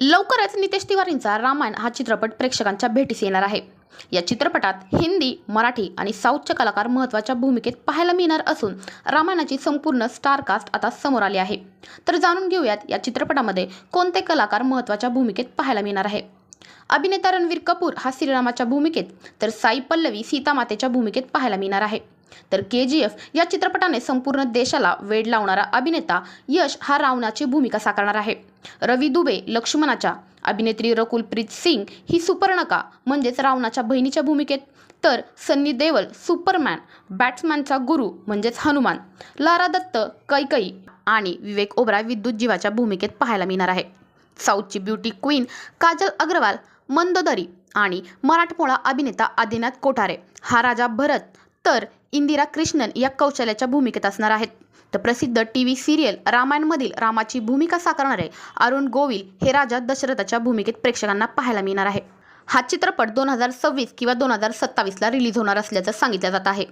लवकरच नितेश तिवारींचा रामायण हा चित्रपट प्रेक्षकांच्या भेटीस येणार आहे. या चित्रपटात हिंदी मराठी आणि साऊथचे कलाकार महत्त्वाच्या भूमिकेत पाहायला मिळणार असून रामायणाची संपूर्ण स्टार कास्ट आता समोर आली आहे. तर जाणून घेऊयात या चित्रपटामध्ये कोणते कलाकार महत्त्वाच्या भूमिकेत पाहायला मिळणार आहे? अभिनेता रणवीर कपूर हा श्रीरामाच्या भूमिकेत तर साई पल्लवी सीतामातेच्या भूमिकेत पाहायला मिळणार आहे. तर के जी एफ या चित्रपटाने संपूर्ण देशाला वेड लावणारा अभिनेता यश हा रावणाची भूमिका साकारणार आहे. रवी दुबे लक्ष्मणाच्या अभिनेत्री रकुलप्रीत सिंग ही सुपर्णका म्हणजेच रावणाच्या बहिणीच्या भूमिकेत. तर सन्नी देवल सुपरमॅन बॅट्समॅनचा गुरु म्हणजेच हनुमान. लारा दत्त कैकई आणि विवेक ओबरा विद्युत जीवाच्या भूमिकेत पाहायला मिळणार आहे. साऊथची ब्युटी क्वीन काजल अग्रवाल मंदोदरी आणि मराठमोळा अभिनेता आदिनाथ कोठारे. हा राजा भरत तर इंदिरा कृष्णन या कौशल्याच्या भूमिकेत असणार आहेत. तर प्रसिद्ध टी व्ही सिरियल रामायणमधील रामाची भूमिका साकारणारे अरुण गोविल हे राजा दशरथाच्या भूमिकेत प्रेक्षकांना पाहायला मिळणार आहे. हा चित्रपट दोन हजार सव्वीस किंवा दोन हजार सत्तावीसला रिलीज होणार असल्याचं सांगितलं जात आहे.